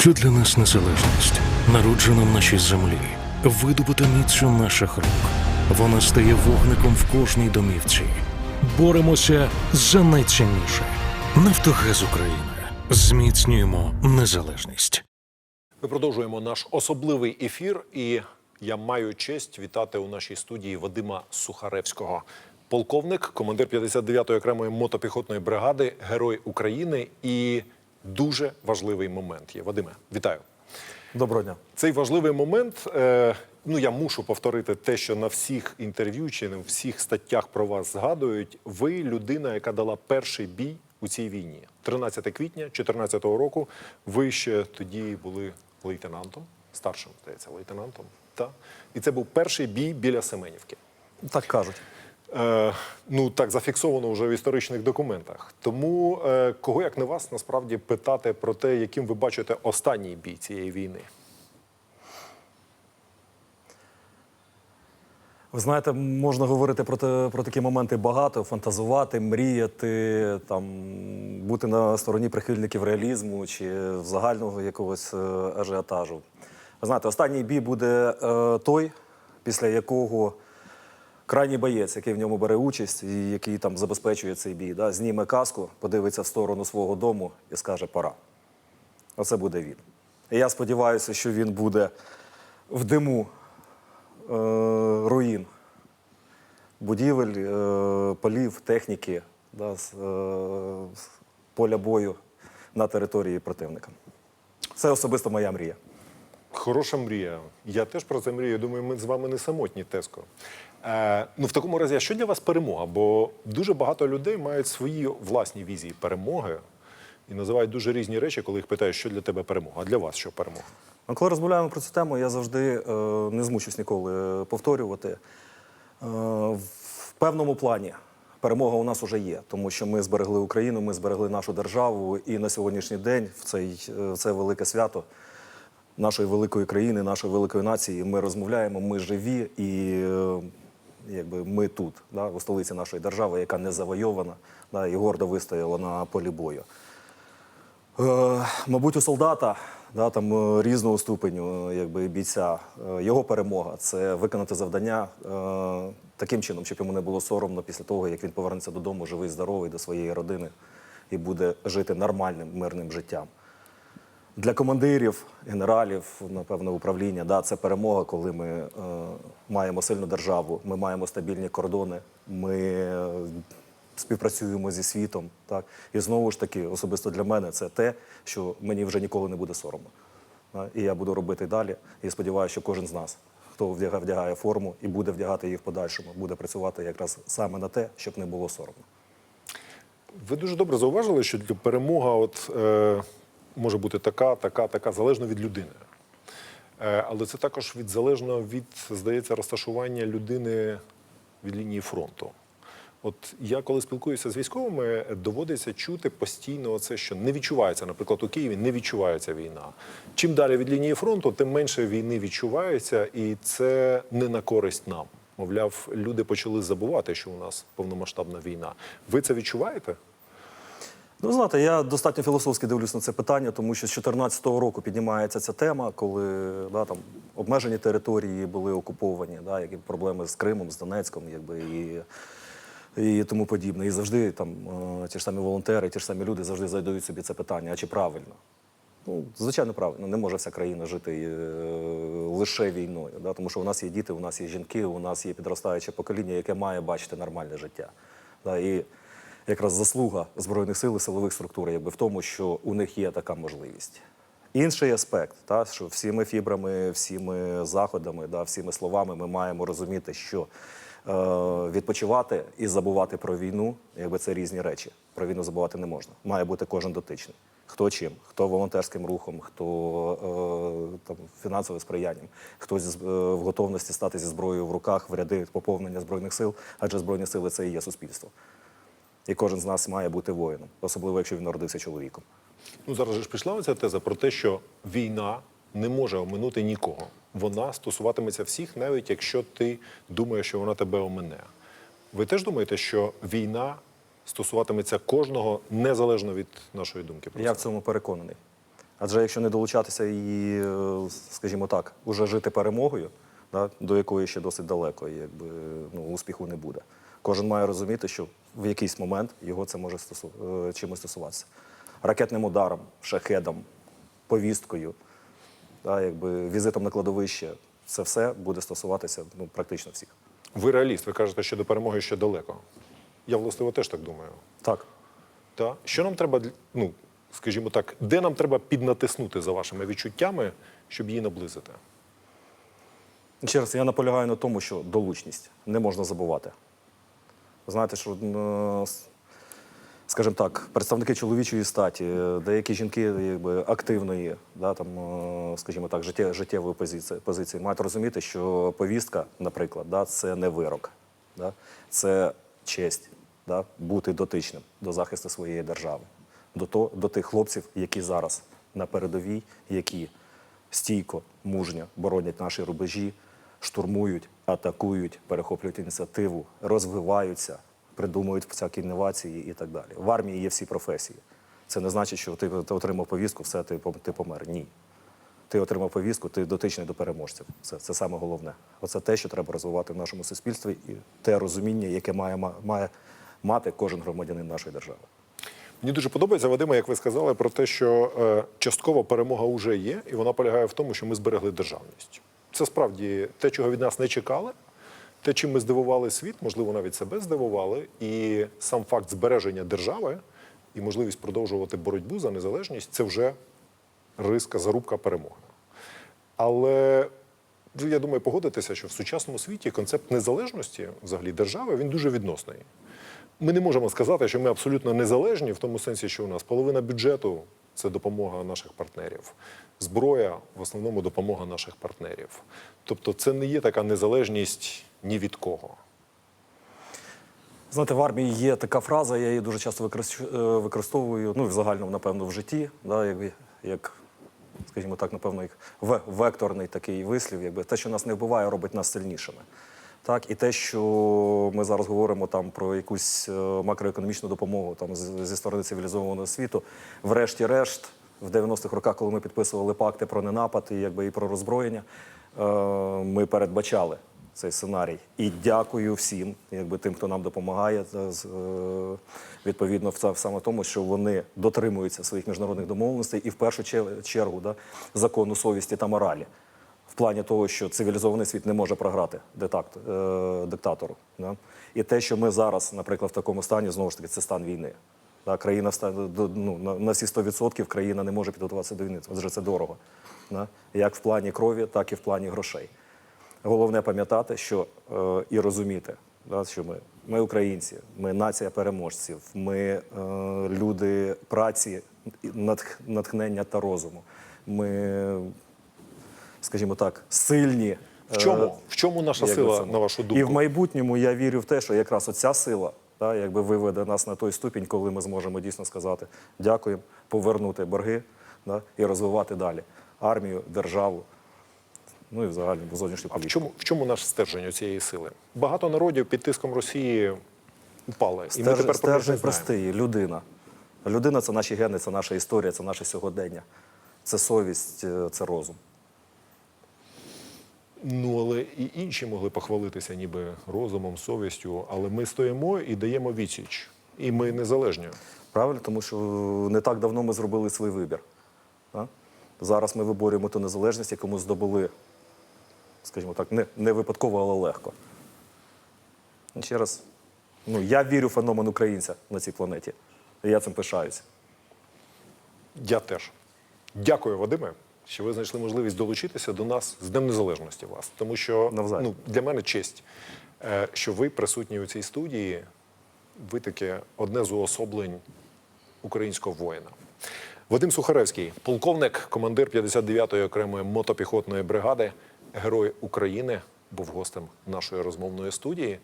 Що для нас незалежність? Народжена в нашій землі, видобута міцю наших рук. Вона стає вогником в кожній домівці. Боремося за найцінніше. Нафтогаз України. Зміцнюємо незалежність. Ми продовжуємо наш особливий ефір, і я маю честь вітати у нашій студії Вадима Сухаревського, полковник, командир 59-ї окремої мотопіхотної бригади, герой України. І дуже важливий момент є. Вадиме, вітаю. Доброго дня. Цей важливий момент. Е, ну я мушу повторити те, що на всіх інтерв'ю чи на всіх статтях про вас згадують. Ви людина, яка дала перший бій у цій війні. 13 квітня 2014 року. Ви ще тоді були лейтенантом, старшим здається, лейтенантом. Та і це був перший бій біля Семенівки. Так кажуть. Е, ну так зафіксовано вже в історичних документах. Тому е, кого як не вас насправді питати про те, яким ви бачите останній бій цієї війни. Ви знаєте, можна говорити про, те, про такі моменти багато, фантазувати, мріяти, там, бути на стороні прихильників реалізму чи загального якогось е, ажіотажу. Ви знаєте, останній бій буде той, після якого крайній боєць, який в ньому бере участь і який там забезпечує цей бій, да, зніме каску, подивиться в сторону свого дому і скаже пора. Оце буде він. І я сподіваюся, що він буде в диму е, руїн, будівель, е, полів, техніки, да, з, е, з поля бою на території противника. Це особисто моя мрія. Хороша мрія. Я теж про це мрію. Думаю, ми з вами не самотні, Теско. Е, ну, в такому разі, а що для вас перемога? Бо дуже багато людей мають свої власні візії перемоги і називають дуже різні речі, коли їх питають, що для тебе перемога. А для вас що перемога? А коли розмовляємо про цю тему, я завжди е, не змучусь ніколи е, повторювати. Е, в певному плані перемога у нас вже є, тому що ми зберегли Україну, ми зберегли нашу державу, і на сьогоднішній день, в, цей, е, в це велике свято нашої великої країни, нашої великої нації, ми розмовляємо, ми живі і е, якби ми тут, да, у столиці нашої держави, яка не завойована да, і гордо вистояла на полі бою. Е, мабуть, у солдата да, там, е, різного ступеню е, якби, бійця, його перемога це виконати завдання е, таким чином, щоб йому не було соромно після того, як він повернеться додому, живий, здоровий до своєї родини і буде жити нормальним мирним життям. Для командирів, генералів, напевно, управління, да, це перемога, коли ми е, маємо сильну державу, ми маємо стабільні кордони, ми е, співпрацюємо зі світом. Так? І знову ж таки, особисто для мене, це те, що мені вже ніколи не буде соромно. І я буду робити далі. І сподіваюся, що кожен з нас, хто вдягає, вдягає форму і буде вдягати її в подальшому, буде працювати якраз саме на те, щоб не було соромно. Ви дуже добре зауважили, що перемога от, е, може бути така, така, така, залежно від людини. Е, але це також від залежно від, здається, розташування людини від лінії фронту. От я коли спілкуюся з військовими, доводиться чути постійно це, що не відчувається, наприклад, у Києві не відчувається війна. Чим далі від лінії фронту, тим менше війни відчувається, і це не на користь нам. Мовляв, люди почали забувати, що у нас повномасштабна війна. Ви це відчуваєте? Ну, знаєте, я достатньо філософськи дивлюсь на це питання, тому що з 2014 року піднімається ця тема, коли да, там, обмежені території були окуповані, да, які проблеми з Кримом, з Донецьком, якби, і, і тому подібне. І завжди там е, ті ж самі волонтери, ті ж самі люди завжди задають собі це питання, а чи правильно? Ну, звичайно, правильно. Не може вся країна жити е, лише війною. Да? Тому що у нас є діти, у нас є жінки, у нас є підростаюче покоління, яке має бачити нормальне життя. Да? І якраз заслуга Збройних сил і силових структур якби, в тому, що у них є така можливість. Інший аспект, та, що всіми фібрами, всіми заходами, да, всіми словами ми маємо розуміти, що е, відпочивати і забувати про війну, якби це різні речі. Про війну забувати не можна. Має бути кожен дотичний. Хто чим, хто волонтерським рухом, хто е, там, фінансовим сприянням, хто зі, з- е, в готовності стати зі зброєю в руках в ряди поповнення збройних сил, адже збройні сили це і є суспільство. І кожен з нас має бути воїном, особливо якщо він народився чоловіком. Ну зараз ж пішла оця теза про те, що війна не може оминути нікого. Вона стосуватиметься всіх, навіть якщо ти думаєш, що вона тебе омине. Ви теж думаєте, що війна стосуватиметься кожного незалежно від нашої думки? Про Я в цьому переконаний. Адже якщо не долучатися і, е, скажімо так, уже жити перемогою, да, до якої ще досить далеко, і якби ну, успіху не буде. Кожен має розуміти, що в якийсь момент його це може стосу... е, чимось стосуватися. Ракетним ударом, шахедом, повісткою, да, якби візитом на кладовище, це все буде стосуватися ну, практично всіх. Ви реаліст, ви кажете, що до перемоги ще далеко. Я властиво теж так думаю. Так. Та? Що нам треба, ну, скажімо так, де нам треба піднатиснути за вашими відчуттями, щоб її наблизити? Ще раз, я наполягаю на тому, що долучність не можна забувати. Знаєте, що, е, скажімо так, представники чоловічої статі, е, деякі жінки якби, активної, да, там, е, скажімо так, життє, життєвої позиції, позиції мають розуміти, що повістка, наприклад, да, це не вирок, да, це честь да, бути дотичним до захисту своєї держави, до, то, до тих хлопців, які зараз на передовій, які стійко, мужньо боронять наші рубежі, штурмують, атакують, перехоплюють ініціативу, розвиваються, придумують всякі інновації і так далі. В армії є всі професії. Це не значить, що ти, отримав повістку, все, ти, ти помер. Ні. Ти отримав повістку, ти дотичний до переможців. Це, це саме головне. Оце те, що треба розвивати в нашому суспільстві, і те розуміння, яке має, має мати кожен громадянин нашої держави. Мені дуже подобається, Вадиме, як ви сказали, про те, що е, частково перемога вже є, і вона полягає в тому, що ми зберегли державність. Це справді те, чого від нас не чекали, те, чим ми здивували світ, можливо, навіть себе здивували. І сам факт збереження держави і можливість продовжувати боротьбу за незалежність це вже риска, зарубка перемоги. Але я думаю, погодитеся, що в сучасному світі концепт незалежності взагалі держави він дуже відносний. Ми не можемо сказати, що ми абсолютно незалежні в тому сенсі, що у нас половина бюджету це допомога наших партнерів, зброя в основному допомога наших партнерів. Тобто, це не є така незалежність ні від кого. Знаєте, в армії є така фраза, я її дуже часто е, використовую, ну в загальному, напевно, в житті, да, як, як, скажімо так, напевно, як векторний такий вислів, якби те, що нас не вбиває, робить нас сильнішими. Так, і те, що ми зараз говоримо там про якусь е, макроекономічну допомогу там зі сторони цивілізованого світу, врешті-решт, в 90-х роках, коли ми підписували пакти про ненапад і якби і про роззброєння, е, ми передбачали цей сценарій. І дякую всім, якби тим, хто нам допомагає, е, відповідно в саме тому, що вони дотримуються своїх міжнародних домовленостей і в першу чер- чергу да, закону совісті та моралі. Плані того, що цивілізований світ не може програти детакт, е, диктатору. Да? І те, що ми зараз, наприклад, в такому стані, знову ж таки, це стан війни. Да? Країна ну, на, всі 100% країна не може підготуватися до війни, адже це дорого. Да? Як в плані крові, так і в плані грошей. Головне пам'ятати, що е, і розуміти, да, що ми, ми українці, ми нація переможців, ми е, люди праці, натх- натхнення та розуму. Ми, скажімо так, сильні. В чому? е, В чому наша як сила, на вашу думку? І в майбутньому я вірю в те, що якраз оця сила да, якби виведе нас на той ступінь, коли ми зможемо дійсно сказати дякуємо, повернути борги да, і розвивати далі армію, державу, ну і взагалі зовнішню А в чому, в чому наш стержень цієї сили? Багато народів під тиском Росії упали. І ми тепер стержень простий, людина. Людина це наші гени, це наша історія, це наше сьогодення. Це совість, е, це розум. Ну, але і інші могли похвалитися ніби розумом, совістю, але ми стоїмо і даємо відсіч. І ми незалежні. Правильно? Тому що не так давно ми зробили свій вибір. Да? Зараз ми виборюємо ту незалежність, яку ми здобули, скажімо так, не, не випадково, але легко. І Ще раз, ну, я вірю в феномен українця на цій планеті. І я цим пишаюся. Я теж. Дякую, Вадиме, що ви знайшли можливість долучитися до нас з Днем Незалежності вас. Тому що ну, для мене честь, е, що ви присутні у цій студії. Ви таке одне з уособлень українського воїна. Вадим Сухаревський, полковник, командир 59-ї окремої мотопіхотної бригади, герой України, був гостем нашої розмовної студії.